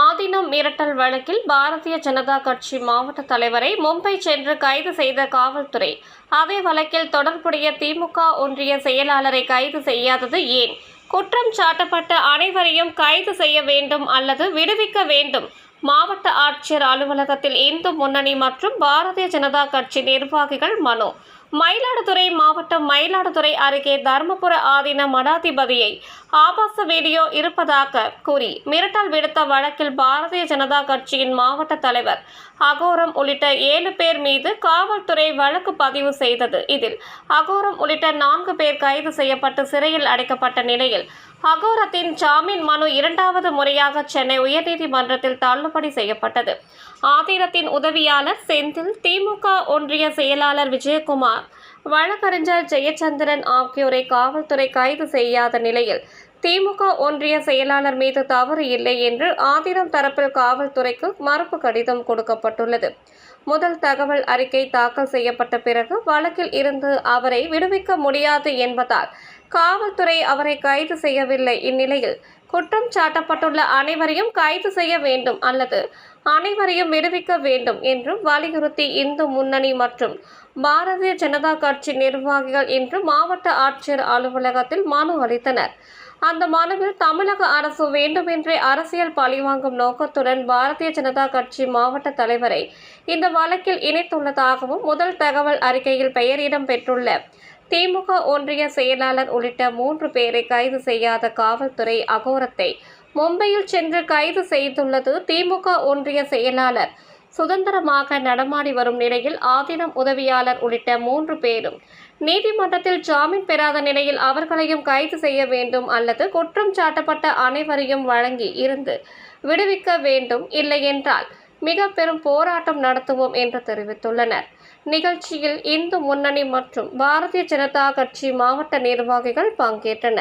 ஆதீனம் மிரட்டல் வழக்கில் பாரதிய ஜனதா கட்சி மாவட்ட தலைவரை மும்பை சென்று கைது செய்த காவல்துறை. அதே வழக்கில் தொடர்புடைய திமுக ஒன்றிய செயலாளரை கைது செய்யாதது ஏன்? குற்றம் சாட்டப்பட்ட அனைவரையும் கைது செய்ய வேண்டும் அல்லது விடுவிக்க வேண்டும்? மாவட்ட ஆட்சியர் அலுவலகத்தில் இந்து முன்னணி மற்றும் பாரதிய ஜனதா கட்சி நிர்வாகிகள் மனு. மயிலாடுதுறை மாவட்டம் மயிலாடுதுறை அருகே தர்மபுர ஆதீன மடாதிபதியை ஆபாச வீடியோ இருப்பதாக கூறி மிரட்டல் விடுத்த வழக்கில் பாரதிய ஜனதா கட்சியின் மாவட்ட தலைவர் அகோரம் உள்ளிட்ட ஏழு பேர் மீது காவல்துறை வழக்கு பதிவு செய்தது. இதில் அகோரம் உள்ளிட்ட நான்கு பேர் கைது செய்யப்பட்டு சிறையில் அடைக்கப்பட்ட நிலையில் அகோரத்தின் ஜாமீன் மனு இரண்டாவது முறையாக சென்னை உயர்நீதிமன்றத்தில் தள்ளுபடி செய்யப்பட்டது. ஆதீனத்தின் உதவியாளர் செந்தில் திமுக ஒன்றிய செயலாளர் விஜயகுமார் வழக்கறிஞர் ஜெயச்சந்திரன் ஆகியோரை காவல்துறை கைது செய்யாத நிலையில் திமுக ஒன்றிய செயலாளர் மீது தவறு இல்லை என்று ஆதினம் தரப்பில் காவல்துறைக்கு மறுப்பு கடிதம் கொடுக்கப்பட்டுள்ளது. முதல் தகவல் அறிக்கை தாக்கல் செய்யப்பட்ட பிறகு வழக்கில் இருந்து அவரை விடுவிக்க முடியாது என்பதால் காவல்துறை அவரை கைது செய்யவில்லை. இந்நிலையில் குற்றம் சாட்டப்பட்டுள்ள அனைவரையும் கைது செய்ய வேண்டும் அல்லது அனைவரையும் விடுவிக்க வேண்டும் என்றும் வலியுறுத்தி இந்து முன்னணி மற்றும் பாரதிய ஜனதா கட்சி நிர்வாகிகள் இன்று மாவட்ட ஆட்சியர் அலுவலகத்தில் மனு அளித்தனர். அந்த மனுவில் தமிழக அரசு வேண்டுமென்றே அரசியல் பழிவாங்கும் நோக்கத்துடன் பாரதிய ஜனதா கட்சி மாவட்ட தலைவரை இந்த வழக்கில் இணைத்துள்ளதாகவும் முதல் தகவல் அறிக்கையில் பெயரிடம் பெற்றுள்ள திமுக ஒன்றிய செயலாளர் உள்ளிட்ட மூன்று பேரை கைது செய்யாத காவல்துறை அகோரத்தை மும்பையில் சென்று கைது செய்துள்ளது திமுக ஒன்றிய செயலாளர். சுதந்திரமாக நடமாடி வரும் நிலையில் ஆதீனம் உதவியாளர் உள்ளிட்ட மூன்று பேரும் நீதிமன்றத்தில் ஜாமீன் பெறாத நிலையில் அவர்களையும் கைது செய்ய வேண்டும் அல்லது குற்றம் சாட்டப்பட்ட அனைவரையும் வழங்கி இருந்து விடுவிக்க வேண்டும் இல்லையென்றால் மிக பெரும் போராட்டம் நடத்துவோம் என்று தெரிவித்துள்ளனர். நிகழ்ச்சியில் இந்து முன்னணி மற்றும் பாரதிய ஜனதா கட்சி மாவட்ட நிர்வாகிகள் பங்கேற்றனர்.